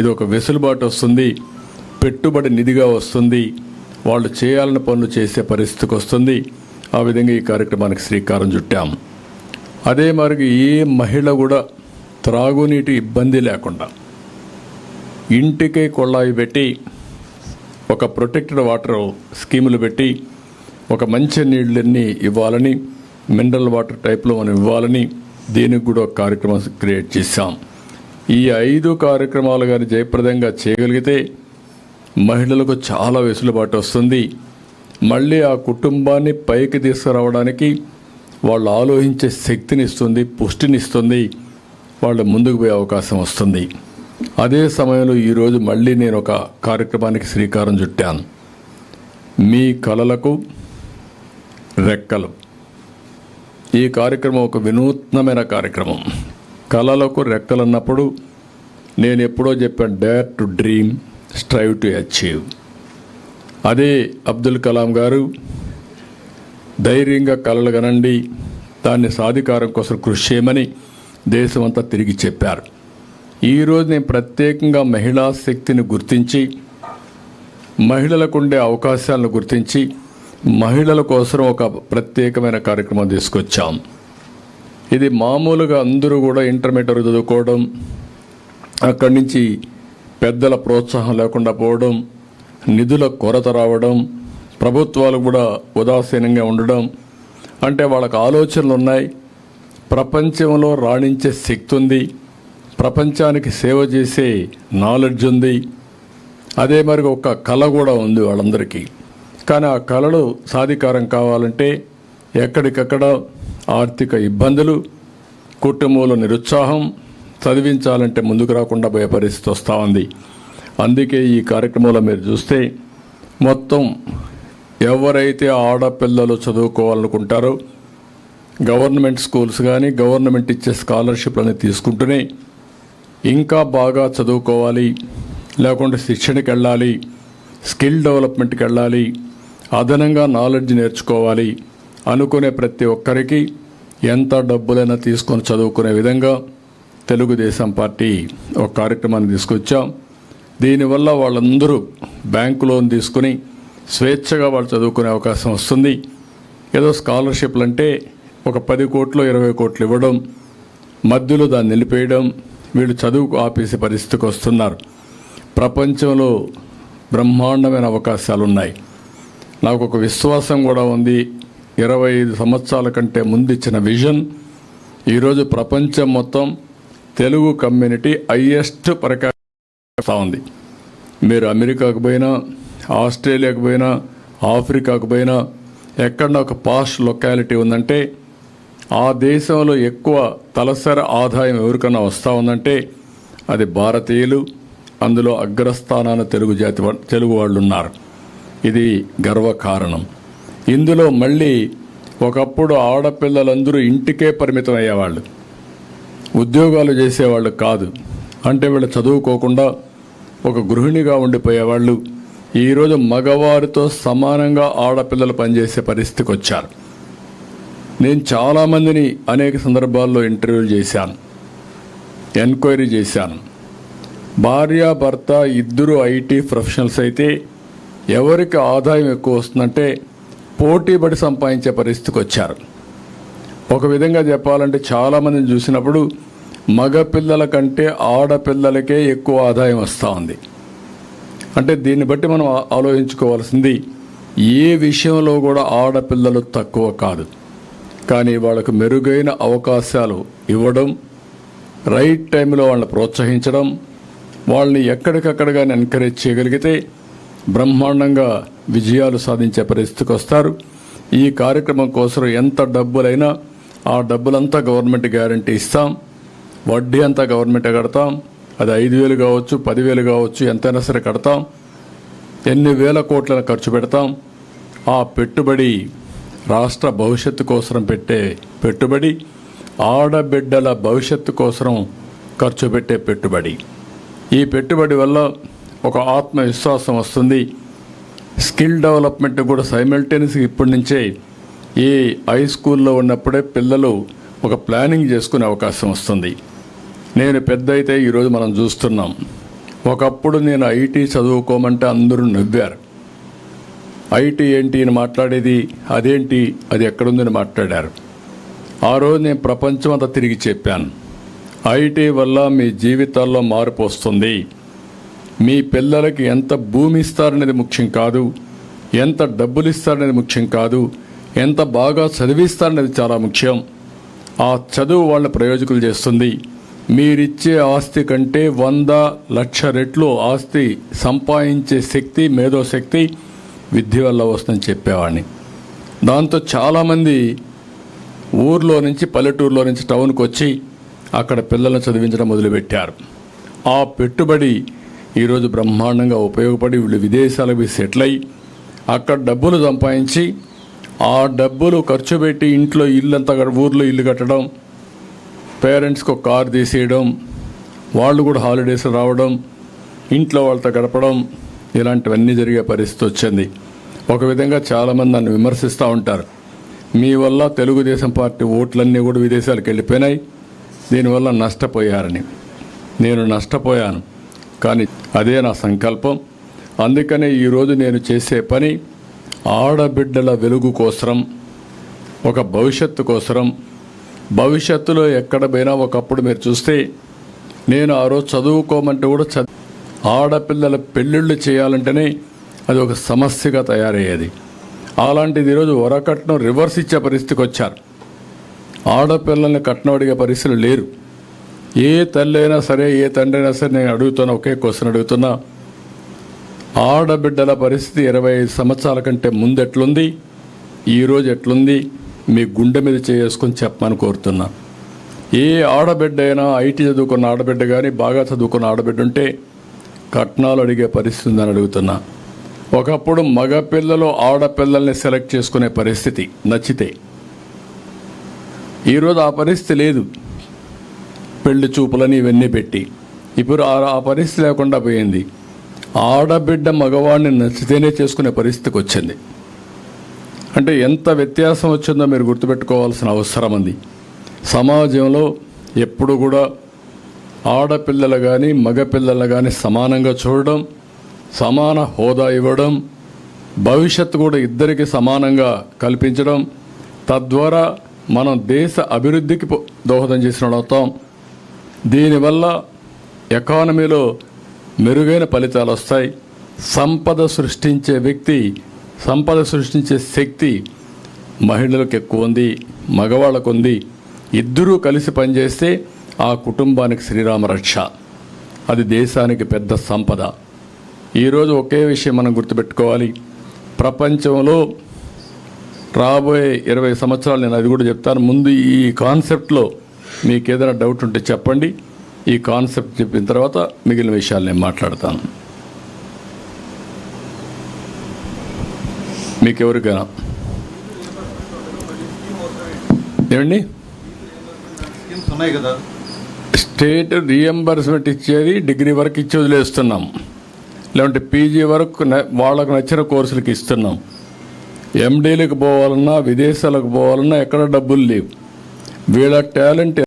ఇది ఒక వెసులుబాటు వస్తుంది పెట్టుబడి నిధిగా వస్తుంది వాళ్ళు చేయాలని పనులు చేసే పరిస్థితికి వస్తుంది. ఆ విధంగా ఈ కార్యక్రమానికి శ్రీకారం చుట్టాం. అదే మరి ఏ మహిళ కూడా త్రాగునీటి ఇబ్బంది లేకుండా ఇంటికే కొళ్ళాయి పెట్టి ఒక ప్రొటెక్టెడ్ వాటర్ స్కీములు పెట్టి ఒక మంచి నీళ్ళన్నీ ఇవ్వాలని మినరల్ వాటర్ టైప్లో మనం ఇవ్వాలని దీనికి కూడా ఒక కార్యక్రమం క్రియేట్ చేశాం. ఈ ఐదు కార్యక్రమాలు కానీ జయప్రదంగా చేయగలిగితే మహిళలకు చాలా వెసులుబాటు వస్తుంది. మళ్ళీ ఆ కుటుంబాన్ని పైకి తీసుకురావడానికి వాళ్ళు ఆలోచించే శక్తిని ఇస్తుంది పుష్టినిస్తుంది వాళ్ళు ముందుకు పోయే అవకాశం వస్తుంది. అదే సమయంలో ఈరోజు మళ్ళీ నేను ఒక కార్యక్రమానికి శ్రీకారం చుట్టాను. మీ కళలకు రెక్కలు. ఈ కార్యక్రమం ఒక వినూత్నమైన కార్యక్రమం. కళలకు రెక్కలు అన్నప్పుడు నేను ఎప్పుడో చెప్పాను dare to dream strive to achieve అదే అబ్దుల్ కలాం గారు ధైర్యంగా కలలు కనండి దాన్ని సాధికారం కోసం కృషి చేయమని దేశమంతా తిరిగి చెప్పారు. ఈరోజు నేను ప్రత్యేకంగా మహిళా శక్తిని గుర్తించి మహిళలకు ఉండే అవకాశాలను గుర్తించి మహిళల కోసం ఒక ప్రత్యేకమైన కార్యక్రమం తీసుకొచ్చాం. ఇది మామూలుగా అందరూ కూడా ఇంటర్మీడియట్ చదువుకోవడం అక్కడి నుంచి పెద్దల ప్రోత్సాహం లేకుండా పోవడం నిధుల కొరత రావడం ప్రభుత్వాలు కూడా ఉదాసీనంగా ఉండడం అంటే వాళ్ళకి ఆలోచనలు ఉన్నాయి. ప్రపంచంలో రాణించే శక్తి ఉంది. ప్రపంచానికి సేవ చేసే నాలెడ్జ్ ఉంది. అదే మరి ఒక కళ కూడా ఉంది వాళ్ళందరికీ. కానీ ఆ కళలు సాధికారం కావాలంటే ఎక్కడికక్కడ ఆర్థిక ఇబ్బందులు కుటుంబంలో నిరుత్సాహం చదివించాలంటే ముందుకు రాకుండా పోయే పరిస్థితి వస్తూ ఉంది. అందుకే ఈ కార్యక్రమంలో మీరు చూస్తే మొత్తం ఎవరైతే ఆడపిల్లలు చదువుకోవాలనుకుంటారో గవర్నమెంట్ స్కూల్స్ కానీ గవర్నమెంట్ ఇచ్చే స్కాలర్షిప్లని తీసుకుంటూనే ఇంకా బాగా చదువుకోవాలి లేకుంటే శిక్షణకి వెళ్ళాలి స్కిల్ డెవలప్మెంట్కి వెళ్ళాలి అదనంగా నాలెడ్జ్ నేర్చుకోవాలి అనుకునే ప్రతి ఒక్కరికి ఎంత డబ్బులైనా తీసుకొని చదువుకునే విధంగా తెలుగుదేశం పార్టీ ఒక కార్యక్రమాన్ని తీసుకొచ్చాం. దీనివల్ల వాళ్ళందరూ బ్యాంకు లోన్ తీసుకుని స్వేచ్ఛగా వాళ్ళు చదువుకునే అవకాశం వస్తుంది. ఏదో స్కాలర్షిప్లు అంటే ఒక పది కోట్లు ఇరవై కోట్లు ఇవ్వడం మధ్యలో దాన్ని నిలిపేయడం వీళ్ళు చదువుకు ఆపేసే పరిస్థితికి వస్తున్నారు. ప్రపంచంలో బ్రహ్మాండమైన అవకాశాలు ఉన్నాయి నాకు ఒక విశ్వాసం కూడా ఉంది. ఇరవై ఐదు సంవత్సరాల కంటే ముందు ఇచ్చిన విజన్ ఈరోజు ప్రపంచం మొత్తం తెలుగు కమ్యూనిటీ హయ్యెస్ట్ ప్రకాశిస్తూ ఉంది. మీరు అమెరికాకు పోయినా ఆస్ట్రేలియాకు పోయినా ఆఫ్రికాకు పోయినా ఎక్కడ ఒక పాష్ లొకాలిటీ ఉందంటే ఆ దేశంలో ఎక్కువ తలసరి ఆదాయం ఎవరికన్నా వస్తూ ఉందంటే అది భారతీయులు అందులో అగ్రస్థానాన తెలుగు జాతి తెలుగు వాళ్ళు ఉన్నారు ఇది గర్వకారణం. ఇందులో మళ్ళీ ఒకప్పుడు ఆడపిల్లలందరూ ఇంటికే పరిమితం అయ్యేవాళ్ళు ఉద్యోగాలు చేసేవాళ్ళు కాదు. అంటే వీళ్ళు చదువుకోకుండా ఒక గృహిణిగా ఉండిపోయేవాళ్ళు. ఈరోజు మగవారితో సమానంగా ఆడపిల్లలు పనిచేసే పరిస్థితికి వచ్చారు నేను చాలామందిని అనేక సందర్భాల్లో ఇంటర్వ్యూలు చేశాను. ఎంక్వైరీ చేశాను. భార్య భర్త ఇద్దరు ఐటీ ప్రొఫెషనల్స్ అయితే ఎవరికి ఆదాయం ఎక్కువ వస్తుందంటే పోటీపడి సంపాదించే పరిస్థితికి వచ్చారు. ఒక విధంగా చెప్పాలంటే చాలామందిని చూసినప్పుడు మగపిల్లల కంటే ఆడపిల్లలకే ఎక్కువ ఆదాయం వస్తూ ఉంది. అంటే దీన్ని బట్టి మనం ఆలోచించుకోవాల్సింది ఏ విషయంలో కూడా ఆడపిల్లలు తక్కువ కాదు. కానీ వాళ్ళకు మెరుగైన అవకాశాలు ఇవ్వడం రైట్ టైంలో వాళ్ళని ప్రోత్సహించడం వాళ్ళని ఎక్కడికక్కడగానే ఎంకరేజ్ చేయగలిగితే బ్రహ్మాండంగా విజయాలు సాధించే పరిస్థితికి వస్తారు. ఈ కార్యక్రమం కోసం ఎంత డబ్బులైనా ఆ డబ్బులంతా గవర్నమెంట్ గ్యారంటీ ఇస్తాం. వడ్డీ అంతా గవర్నమెంటే కడతాం. అది ఐదు వేలు కావచ్చు పదివేలు కావచ్చు ఎంతైనా సరే కడతాం. ఎన్ని వేల కోట్లను ఖర్చు పెడతాం. ఆ పెట్టుబడి రాష్ట్ర భవిష్యత్తు కోసం పెట్టే పెట్టుబడి ఆడబిడ్డల భవిష్యత్తు కోసం ఖర్చు పెట్టే పెట్టుబడి. ఈ పెట్టుబడి వల్ల ఒక ఆత్మవిశ్వాసం వస్తుంది. స్కిల్ డెవలప్మెంట్ కూడా సైమల్టేనియస్గా ఇప్పటి నుంచే ఈ హై స్కూల్లో ఉన్నప్పుడే పిల్లలు ఒక ప్లానింగ్ చేసుకునే అవకాశం వస్తుంది. నేను పెద్ద అయితే ఈరోజు మనం చూస్తున్నాం. ఒకప్పుడు నేను ఐటీ చదువుకోమంటే అందరూ నవ్వారు. ఐటీ ఏంటి అని మాట్లాడేది? అదేంటి? అది ఎక్కడుందని మాట్లాడారు. ఆ రోజు నేను ప్రపంచం అంతా తిరిగి చెప్పాను. ఐటీ వల్ల మీ జీవితాల్లో మార్పు వస్తుంది. మీ పిల్లలకి ఎంత భూమి ఇస్తారనేది ముఖ్యం కాదు ఎంత డబ్బులు ఇస్తారనేది ముఖ్యం కాదు ఎంత బాగా చదివిస్తారనేది చాలా ముఖ్యం. ఆ చదువు వాళ్ళ ప్రయోజకులు చేస్తుంది. మీరిచ్చే ఆస్తి కంటే వంద లక్ష రెట్లు ఆస్తి సంపాదించే శక్తి మేధోశక్తి విద్య వల్ల వస్తుందని చెప్పేవాడిని. దాంతో చాలామంది ఊర్లో నుంచి పల్లెటూరులో నుంచి టౌన్కి వచ్చి అక్కడ పిల్లలను చదివించడం మొదలుపెట్టారు. ఆ పెట్టుబడి ఈరోజు బ్రహ్మాండంగా ఉపయోగపడి వీళ్ళు విదేశాలకు సెటిల్ అయ్యి అక్కడ డబ్బులు సంపాదించి ఆ డబ్బులు ఖర్చు పెట్టి ఇంట్లో ఇల్లు ఊర్లో ఇల్లు కట్టడం పేరెంట్స్కి ఒక కారు తీసేయడం వాళ్ళు కూడా హాలిడేస్ రావడం ఇంట్లో వాళ్ళతో గడపడం ఇలాంటివన్నీ జరిగే పరిస్థితి వచ్చింది. ఒక విధంగా చాలామంది నన్ను విమర్శిస్తూ ఉంటారు. మీ వల్ల తెలుగుదేశం పార్టీ ఓట్లన్నీ కూడా విదేశాలకు వెళ్ళిపోయినాయి. దీనివల్ల నష్టపోయారని. నేను నష్టపోయాను. కానీ అదే నా సంకల్పం. అందుకనే ఈరోజు నేను చేసే పని ఆడబిడ్డల వెలుగు కోసరం ఒక భవిష్యత్తు కోసరం. భవిష్యత్తులో ఎక్కడ పోయినా ఒకప్పుడు మీరు చూస్తే నేను ఆ రోజు చదువుకోమంటే కూడా చదువు ఆడపిల్లల పెళ్ళిళ్ళు చేయాలంటేనే అది ఒక సమస్యగా తయారయ్యేది. అలాంటిది ఈరోజు వరకట్నం రివర్స్ ఇచ్చే పరిస్థితికి వచ్చారు. ఆడపిల్లల్ని కట్నం అడిగే పరిస్థితులు లేరు. ఏ తల్లి అయినా సరే ఏ తండ్రి అయినా సరే నేను అడుగుతున్నా ఒకే క్వశ్చన్ అడుగుతున్నా. ఆడబిడ్డల పరిస్థితి ఇరవై ఐదు సంవత్సరాల కంటే ముందు ఎట్లుంది? ఈరోజు ఎట్లుంది? మీ గుండె మీద చేసుకొని చెప్పమని కోరుతున్నా. ఏ ఆడబిడ్డ అయినా ఐటీ చదువుకున్న ఆడబిడ్డ కానీ బాగా చదువుకున్న ఆడబిడ్డ ఉంటే కట్నాలు అడిగే పరిస్థితి ఉందని అడుగుతున్నా. ఒకప్పుడు మగపిల్లలు ఆడపిల్లల్ని సెలెక్ట్ చేసుకునే పరిస్థితి నచ్చితే. ఈరోజు ఆ పరిస్థితి లేదు. పెళ్ళి చూపులని ఇవన్నీ పెట్టి. ఇప్పుడు ఆ పరిస్థితి లేకుండా పోయింది. ఆడబిడ్డ మగవాడిని నచ్చితేనే చేసుకునే పరిస్థితికి వచ్చింది. అంటే ఎంత వ్యత్యాసం వచ్చిందో మీరు గుర్తుపెట్టుకోవాల్సిన అవసరం ఉంది. సమాజంలో ఎప్పుడు కూడా ఆడపిల్లలు కానీ మగపిల్లలు కానీ సమానంగా చూడడం సమాన హోదా ఇవ్వడం భవిష్యత్తు కూడా ఇద్దరికి సమానంగా కల్పించడం తద్వారా మనం దేశ అభివృద్ధికి దోహదం చేసిన అవుతాం. దీనివల్ల ఎకానమీలో మెరుగైన ఫలితాలు వస్తాయి. సంపద సృష్టించే వ్యక్తి సంపద సృష్టించే శక్తి మహిళలకు ఎక్కువ ఉంది మగవాళ్ళకు ఉంది. ఇద్దరూ కలిసి పనిచేస్తే ఆ కుటుంబానికి శ్రీరామ రక్ష. అది దేశానికి పెద్ద సంపద. ఈరోజు ఒకే విషయం మనం గుర్తుపెట్టుకోవాలి. ప్రపంచంలో రాబోయే ఇరవై సంవత్సరాలు నేను అది కూడా చెప్తాను. ముందు ఈ కాన్సెప్ట్లో మీకు ఏదైనా డౌట్ ఉంటే చెప్పండి. ఈ కాన్సెప్ట్ చెప్పిన తర్వాత మిగిలిన విషయాలు నేను మాట్లాడతాను. మీకు ఎవరికైనా ఏమండి? ఉన్నాయి కదా స్టేట్ రియంబర్స్మెంట్ ఇచ్చేది డిగ్రీ వరకు ఇచ్చి వదిలేస్తున్నాం. లేదంటే పీజీ వరకు వాళ్ళకు నచ్చిన కోర్సులకు ఇస్తున్నాం. ఎండీలకు పోవాలన్నా విదేశాలకు పోవాలన్నా ఎక్కడ డబ్బులు లేవు. వీళ్ళ టాలెంట్